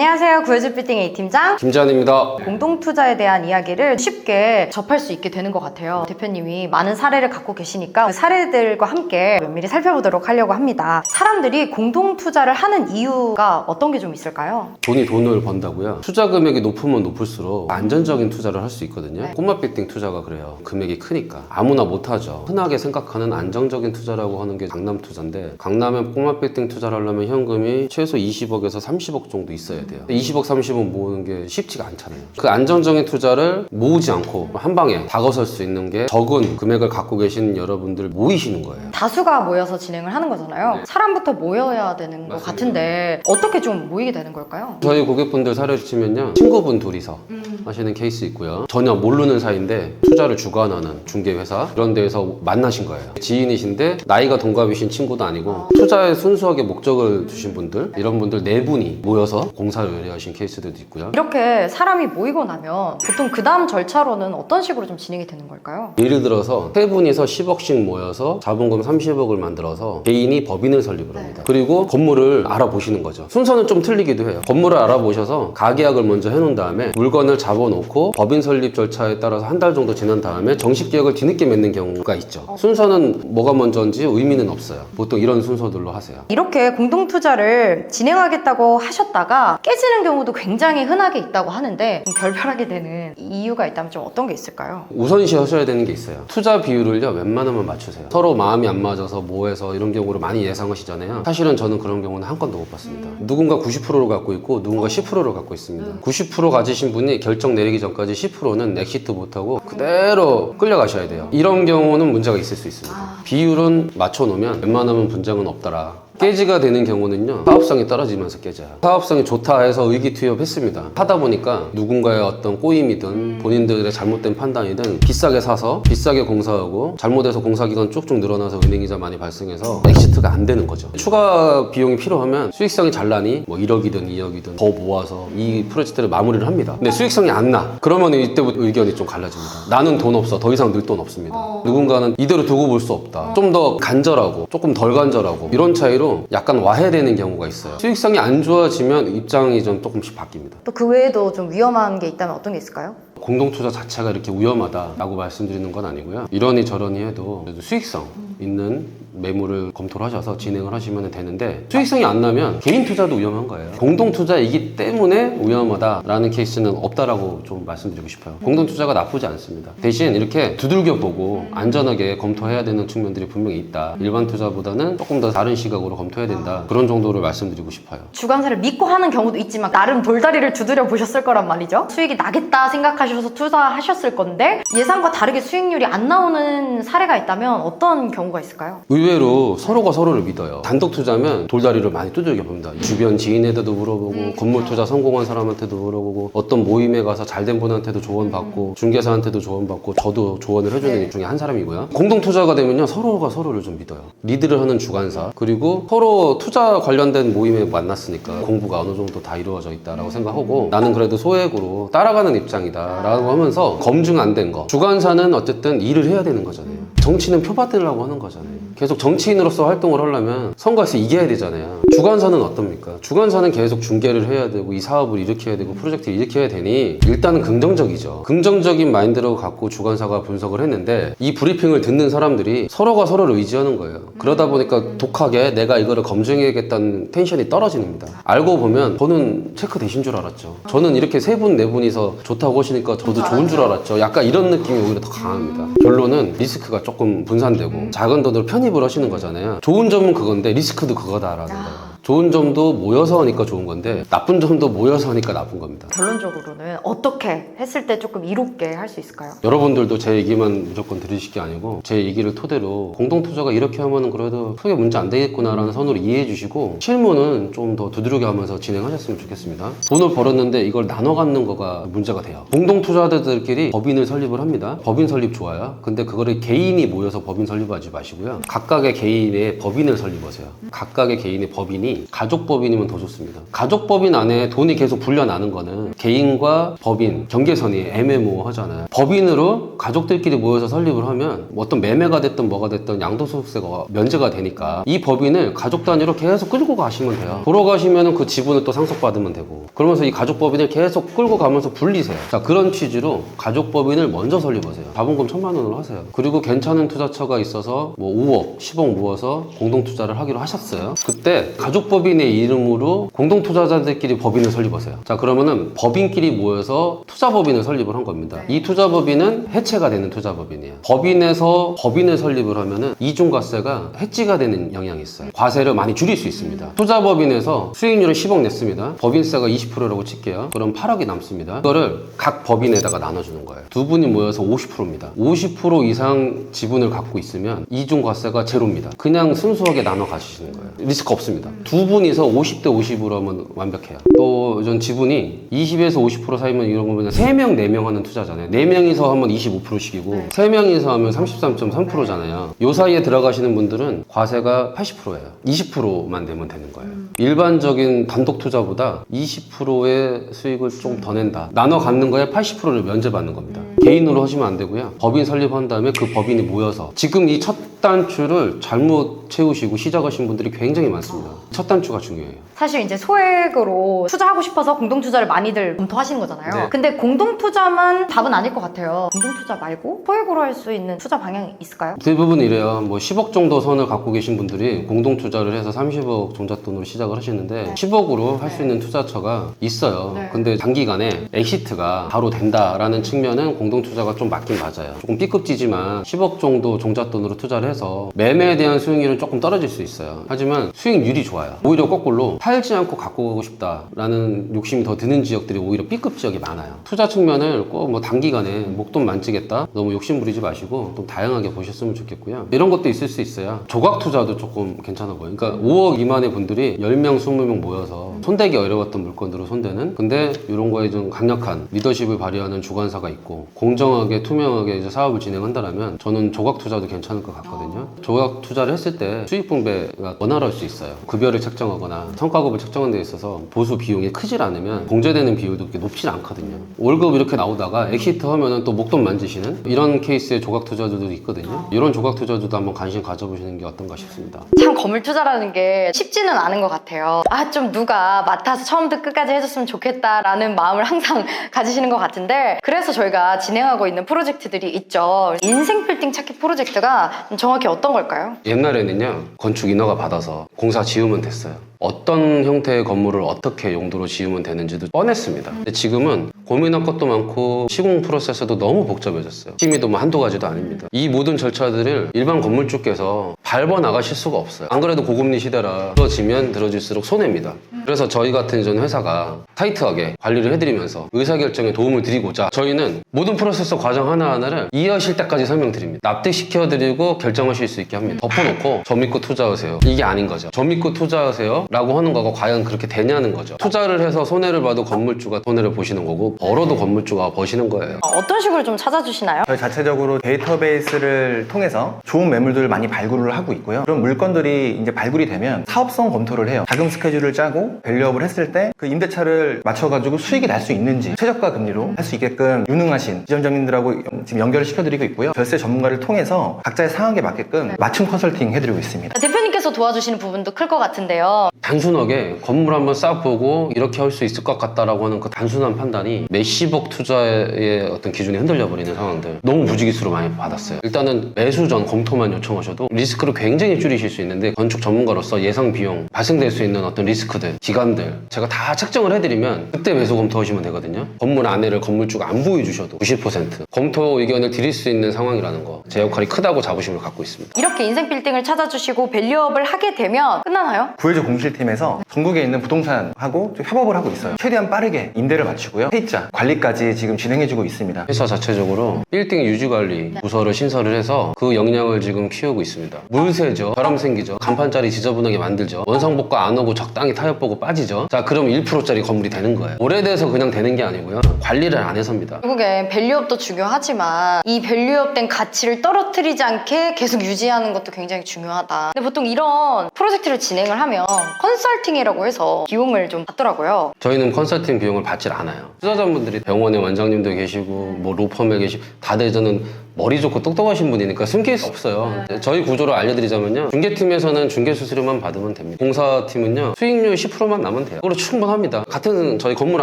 안녕하세요. 구해줄 빌딩 A팀장. 김재환입니다. 공동투자에 대한 이야기를 쉽게 접할 수 있게 되는 것 같아요. 대표님이 많은 사례를 갖고 계시니까 그 사례들과 함께 면밀히 살펴보도록 하려고 합니다. 사람들이 공동투자를 하는 이유가 어떤 게 좀 있을까요? 돈이 돈을 번다고요. 투자 금액이 높으면 높을수록 안전적인 투자를 할 수 있거든요. 네. 꼬마 빌딩 투자가 그래요. 금액이 크니까 아무나 못하죠. 흔하게 생각하는 안정적인 투자라고 하는 게 강남 투자인데 강남에 꼬마 빌딩 투자를 하려면 현금이 최소 20억에서 30억 정도 있어 야 돼요. 20억, 30억 모으는 게 쉽지가 않잖아요. 그 안정적인 투자를 모으지 않고 한 방에 다가설 수 있는 게 적은 금액을 갖고 계신 여러분들 모이시는 거예요. 다수가 모여서 진행을 하는 거잖아요. 사람부터 모여야 되는 것 네. 맞습니다. 같은데 어떻게 좀 모이게 되는 걸까요? 저희 고객분들 사례를 치면요 친구분 둘이서 하시는 케이스 있고요 전혀 모르는 사이인데 투자를 주관하는 중개회사 이런 데에서 만나신 거예요 지인이신데 나이가 동갑이신 친구도 아니고 투자에 순수하게 목적을 두신 분들 이런 분들 네 분이 모여서 공 사를 의뢰하신 케이스들도 있고요 이렇게 사람이 모이고 나면 보통 그 다음 절차로는 어떤 식으로 좀 진행이 되는 걸까요? 예를 들어서 세 분이서 10억씩 모여서 자본금 30억을 만들어서 개인이 법인을 설립을 합니다. 그리고 건물을 알아보시는 거죠. 순서는 좀 틀리기도 해요. 건물을 알아보셔서 가계약을 먼저 해놓은 다음에 물건을 잡아놓고 법인 설립 절차에 따라서 한 달 정도 지난 다음에 정식 계약을 뒤늦게 맺는 경우가 있죠. 순서는 뭐가 먼저인지 의미는 없어요. 보통 이런 순서들로 하세요. 이렇게 공동 투자를 진행하겠다고 하셨다가 깨지는 경우도 굉장히 흔하게 있다고 하는데 좀 결별하게 되는 이유가 있다면 좀 어떤 게 있을까요? 우선시 하셔야 되는 게 있어요. 투자 비율을요, 웬만하면 맞추세요. 서로 마음이 안 맞아서 뭐해서 이런 경우를 많이 예상하시잖아요. 사실은 저는 그런 경우는 한 건도 못 봤습니다. 누군가 90%를 갖고 있고 누군가 10%를 갖고 있습니다. 90% 가지신 분이 결정 내리기 전까지 10%는 엑시트 못하고 그대로 끌려가셔야 돼요. 이런 경우는 문제가 있을 수 있습니다. 비율은 맞춰놓으면 웬만하면 분쟁은 없더라. 깨지가 되는 경우는요 사업성이 떨어지면서 깨져요. 사업성이 좋다 해서 의기투합했습니다. 하다 보니까 누군가의 어떤 꼬임이든 본인들의 잘못된 판단이든 비싸게 사서 비싸게 공사하고 잘못해서 공사기간 쭉쭉 늘어나서 은행이자 많이 발생해서 엑시트가 안 되는 거죠. 추가 비용이 필요하면 수익성이 잘 나니 뭐 1억이든 2억이든 더 모아서 이 프로젝트를 마무리를 합니다. 근데 수익성이 안 나. 그러면 이때부터 의견이 좀 갈라집니다. 나는 돈 없어. 더 이상 늘 돈 없습니다. 누군가는 이대로 두고 볼 수 없다. 좀 더 간절하고 조금 덜 간절하고 이런 차이로 약간 와해되는 경우가 있어요 수익성이 안 좋아지면 입장이 좀 조금씩 바뀝니다 또 그 외에도 좀 위험한 게 있다면 어떤 게 있을까요? 공동투자 자체가 이렇게 위험하다라고 말씀드리는 건 아니고요. 이러니 저러니 해도 그래도 수익성 있는 매물을 검토를 하셔서 진행을 하시면 되는데 수익성이 안 나면 개인 투자도 위험한 거예요. 공동 투자이기 때문에 위험하다라는 케이스는 없다라고 좀 말씀드리고 싶어요. 공동 투자가 나쁘지 않습니다. 대신 이렇게 두들겨 보고 안전하게 검토해야 되는 측면들이 분명히 있다. 일반 투자보다는 조금 더 다른 시각으로 검토해야 된다. 그런 정도를 말씀드리고 싶어요. 주관사를 믿고 하는 경우도 있지만 나름 돌다리를 두드려 보셨을 거란 말이죠. 수익이 나겠다 생각하셔서 투자하셨을 건데 예상과 다르게 수익률이 안 나오는 사례가 있다면 어떤 경우가 있을까요? 의외로 서로가 서로를 믿어요. 단독 투자면 돌다리를 많이 두들겨 봅니다. 주변 지인에게도 물어보고 건물 투자 성공한 사람한테도 물어보고 어떤 모임에 가서 잘된 분한테도 조언 받고 중개사한테도 조언 받고 저도 조언을 해주는 네. 일 중에 한 사람이고요. 공동 투자가 되면요 서로가 서로를 좀 믿어요. 리드를 하는 주관사 그리고 서로 투자 관련된 모임에 만났으니까 공부가 어느 정도 다 이루어져 있다라고 생각하고 나는 그래도 소액으로 따라가는 입장이다라고 하면서 검증 안 된 거. 주관사는 어쨌든 일을 해야 되는 거잖아요. 정치는 표 받으려고 하는 거잖아요. 계속 정치인으로서 활동을 하려면 선거에서 이겨야 되잖아요. 주관사는 어떻습니까? 주관사는 계속 중개를 해야 되고 이 사업을 일으켜야 되고 프로젝트를 일으켜야 되니 일단은 긍정적이죠. 긍정적인 마인드를 갖고 주관사가 분석을 했는데 이 브리핑을 듣는 사람들이 서로가 서로를 의지하는 거예요. 그러다 보니까 독하게 내가 이거를 검증해야겠다는 텐션이 떨어집니다. 알고 보면 저는 체크 되신 줄 알았죠. 저는 이렇게 세 분, 네 분이서 좋다고 하시니까 저도 좋은 줄 알았죠. 약간 이런 느낌이 오히려 더 강합니다. 결론은 리스크가 조금 분산되고 작은 돈으로 편입을 하시는 거잖아요. 좋은 점은 그건데 리스크도 그거다라는 거예요. 좋은 점도 모여서 하니까 좋은 건데 나쁜 점도 모여서 하니까 나쁜 겁니다. 결론적으로는 어떻게 했을 때 조금 이롭게 할 수 있을까요? 여러분들도 제 얘기만 무조건 들으실 게 아니고 제 얘기를 토대로 공동 투자가 이렇게 하면은 그래도 크게 문제 안 되겠구나라는 선으로 이해해 주시고 실무는 좀 더 두드러기 하면서 진행하셨으면 좋겠습니다. 돈을 벌었는데 이걸 나눠 갖는 거가 문제가 돼요. 공동 투자자들끼리 법인을 설립을 합니다. 법인 설립 좋아요. 근데 그거를 개인이 모여서 법인 설립하지 마시고요. 각각의 개인의 법인을 설립하세요. 각각의 개인의 법인이 법인이 가족법인이면 더 좋습니다. 가족법인 안에 돈이 계속 불려나는 거는 개인과 법인 경계선이 애매모호하잖아요. 법인으로 가족들끼리 모여서 설립을 하면 뭐 어떤 매매가 됐든 뭐가 됐든 양도소득세가 면제가 되니까 이 법인을 가족 단위로 계속 끌고 가시면 돼요. 돌아가시면 그 지분을 또 상속받으면 되고 그러면서 이 가족법인을 계속 끌고 가면서 불리세요. 자 그런 취지로 가족법인을 먼저 설립하세요. 자본금 천만 원으로 하세요. 그리고 괜찮은 투자처가 있어서 뭐 5억, 10억 모아서 공동 투자를 하기로 하셨어요. 그때 가족 법인의 이름으로 공동 투자자들끼리 법인을 설립하세요. 자 그러면은 법인끼리 모여서 투자 법인을 설립을 한 겁니다. 이 투자 법인은 해체가 되는 투자 법인이에요. 법인에서 법인을 설립을 하면은 이중 과세가 해지가 되는 영향이 있어요. 과세를 많이 줄일 수 있습니다. 투자 법인에서 수익률을 10억 냈습니다. 법인세가 20%라고 칠게요. 그럼 8억이 남습니다. 이거를 각 법인에다가 나눠주는 거예요. 두 분이 모여서 50%입니다. 50% 이상 지분을 갖고 있으면 이중 과세가 제로입니다. 그냥 순수하게 나눠 가시는 거예요. 리스크 없습니다. 두 분이서 50대 50으로 하면 완벽해요. 또전 지분이 20에서 50% 사이면 이런 거면 3명, 4명 하는 투자잖아요. 4명이서 하면 25%씩이고 3명이서 하면 33.3%잖아요. 요 사이에 들어가시는 분들은 과세가 80%예요. 20%만 내면 되는 거예요. 일반적인 단독 투자보다 20%의 수익을 좀 더 낸다. 나눠 갖는 거에 80%를 면제받는 겁니다. 개인으로 하시면 안 되고요. 법인 설립한 다음에 그 법인이 모여서 지금 이 첫 단추를 잘못 채우시고 시작하신 분들이 굉장히 많습니다. 첫 단추가 중요해요. 사실 이제 소액으로 투자하고 싶어서 공동 투자를 많이들 검토하시는 거잖아요. 네. 근데 공동 투자만 답은 아닐 것 같아요. 공동 투자 말고 소액으로 할 수 있는 투자 방향이 있을까요? 대부분 이래요. 뭐 10억 정도 선을 갖고 계신 분들이 공동 투자를 해서 30억 종잣돈으로 시작을 하시는데 10억으로 할 수 있는 투자처가 있어요. 네. 근데 단기간에 엑시트가 바로 된다라는 측면은 공동 투자가 좀 맞긴 맞아요. 조금 B급지지만 10억 정도 종잣돈으로 투자를 해서 매매에 대한 수익률은 조금 떨어질 수 있어요. 하지만 수익률이 좋아요. 오히려 거꾸로 팔지 않고 갖고 가고 싶다라는 욕심이 더 드는 지역들이 오히려 B급 지역이 많아요. 투자 측면을 꼭 뭐 단기간에 목돈 만지겠다 너무 욕심 부리지 마시고 좀 다양하게 보셨으면 좋겠고요. 이런 것도 있을 수 있어요. 조각 투자도 조금 괜찮아 보여요. 그러니까 5억 미만의 분들이 10명, 20명 모여서 손대기 어려웠던 물건들을 손대는 근데 이런 거에 좀 강력한 리더십을 발휘하는 주관사가 있고 공정하게 투명하게 이제 사업을 진행한다면 저는 조각 투자도 괜찮을 것 같거든요. 조각 투자를 했을 때 수익 분배가 원활할 수 있어요. 급여를 책정하거나 성과급을 책정하는 데 있어서 보수 비용이 크질 않으면 공제되는 비율도 그렇게 높지 않거든요. 월급 이렇게 나오다가 엑시트 하면은 또 목돈 만지시는 이런 케이스의 조각 투자들도 있거든요. 이런 조각 투자들도 한번 관심 가져보시는 게 어떤가 싶습니다. 참 건물 투자라는 게 쉽지는 않은 것 같아요. 아, 좀 누가 맡아서 처음부터 끝까지 해줬으면 좋겠다라는 마음을 항상 가지시는 것 같은데, 그래서 저희가 진행하고 있는 프로젝트들이 있죠. 인생 빌딩 찾기 프로젝트가 정확히 어떤 걸까요? 옛날에는요 건축 인허가 받아서 공사 지으면 됐어요 어떤 형태의 건물을 어떻게 용도로 지으면 되는지도 뻔했습니다. 근데 지금은 고민할 것도 많고 시공 프로세스도 너무 복잡해졌어요. 심의도 뭐 한두 가지도 아닙니다. 이 모든 절차들을 일반 건물주께서 밟아 나가실 수가 없어요. 안 그래도 고금리 시대라 들어지면 들어질수록 손해입니다. 그래서 저희 같은 이전 회사가 타이트하게 관리를 해드리면서 의사결정에 도움을 드리고자 저희는 모든 프로세스 과정 하나하나를 이해하실 때까지 설명드립니다. 납득시켜드리고 결정하실 수 있게 합니다. 덮어놓고 저 믿고 투자하세요. 이게 아닌 거죠. 저 믿고 투자하세요 라고 하는 거가 과연 그렇게 되냐는 거죠 투자를 해서 손해를 봐도 건물주가 손해를 보시는 거고 벌어도 건물주가 버시는 거예요 어, 어떤 식으로 좀 찾아주시나요? 저희 자체적으로 데이터베이스를 통해서 좋은 매물들을 많이 발굴을 하고 있고요. 그런 물건들이 이제 발굴이 되면 사업성 검토를 해요. 자금 스케줄을 짜고 밸류업을 했을 때 그 임대차를 맞춰가지고 수익이 날 수 있는지 최저가 금리로 할 수 있게끔 유능하신 지점장님들하고 지금 연결을 시켜드리고 있고요. 절세 전문가를 통해서 각자의 상황에 맞게끔 맞춤 컨설팅 해드리고 있습니다. 대표님 께서 도와주시는 부분도 클 것 같은데요. 단순하게 건물 한번 싹 보고 이렇게 할 수 있을 것 같다라고 하는 그 단순한 판단이 몇십억 투자의 어떤 기준이 흔들려 버리는 상황들 너무 무지기수로 많이 받았어요. 일단은 매수 전 검토만 요청하셔도 리스크를 굉장히 줄이실 수 있는데 건축 전문가로서 예상 비용 발생될 수 있는 어떤 리스크들 기간들 제가 다 책정을 해드리면 그때 매수 검토하시면 되거든요. 건물 안에를 건물주가 안 보여주셔도 90% 검토 의견을 드릴 수 있는 상황이라는 거 제 역할이 크다고 자부심을 갖고 있습니다. 이렇게 인생 빌딩을 찾아주시고 밸류업을 하게 되면 끝나나요? 구해줘 공실팀에서 전국에 있는 부동산하고 좀 협업을 하고 있어요. 최대한 빠르게 임대를 마치고요. 회의자 관리까지 지금 진행해주고 있습니다. 회사 자체적으로 빌딩 유지관리 부서를 신설을 해서 그 역량을 지금 키우고 있습니다. 물새죠. 바람 생기죠. 간판짜리 지저분하게 만들죠. 원상복구 안 오고 적당히 타협 보고 빠지죠. 자, 그럼 1%짜리 건물이 되는 거예요. 오래돼서 그냥 되는 게 아니고요. 관리를 안 해서입니다. 결국엔 밸류업도 중요하지만 이 밸류업된 가치를 떨어뜨리지 않게 계속 유지하는 것도 굉장히 중요하다. 근데 보통 이런 이런 프로젝트를 진행을 하면 컨설팅이라고 해서 비용을 좀 받더라고요. 저희는 컨설팅 비용을 받질 않아요. 투자자분들이 병원에 원장님도 계시고 뭐 로펌에 계시고 다들 저는 머리 좋고 똑똑하신 분이니까 숨길 수 없어요. 저희 구조를 알려드리자면요. 중개팀에서는 중개 수수료만 받으면 됩니다. 공사팀은요. 수익률 10%만 나면 돼요. 그걸로 충분합니다. 같은 저희 건물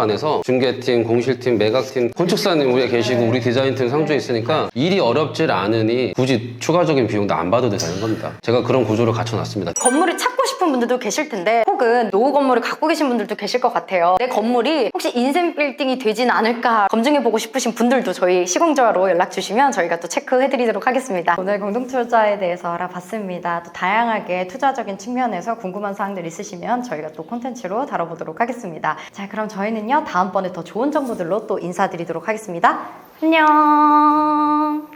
안에서 중개팀, 공실팀, 매각팀, 건축사님 위에 계시고 우리 디자인팀 상주에 있으니까 일이 어렵질 않으니 굳이 추가적인 비용도 안 받아도 되는 겁니다. 제가 그런 구조를 갖춰놨습니다. 건물을 찾고 싶은 분들도 계실 텐데 혹은 노후 건물을 갖고 계신 분들도 계실 것 같아요. 내 건물이 혹시 인생 빌딩이 되진 않을까 검증해보고 싶으신 분들도 저희 시공조화로 연락 주시면 저희가 또 체크해드리도록 하겠습니다. 오늘 공동투자에 대해서 알아봤습니다. 또 다양하게 투자적인 측면에서 궁금한 사항들 있으시면 저희가 또 콘텐츠로 다뤄보도록 하겠습니다. 자 그럼 저희는요 다음번에 더 좋은 정보들로 또 인사드리도록 하겠습니다. 안녕.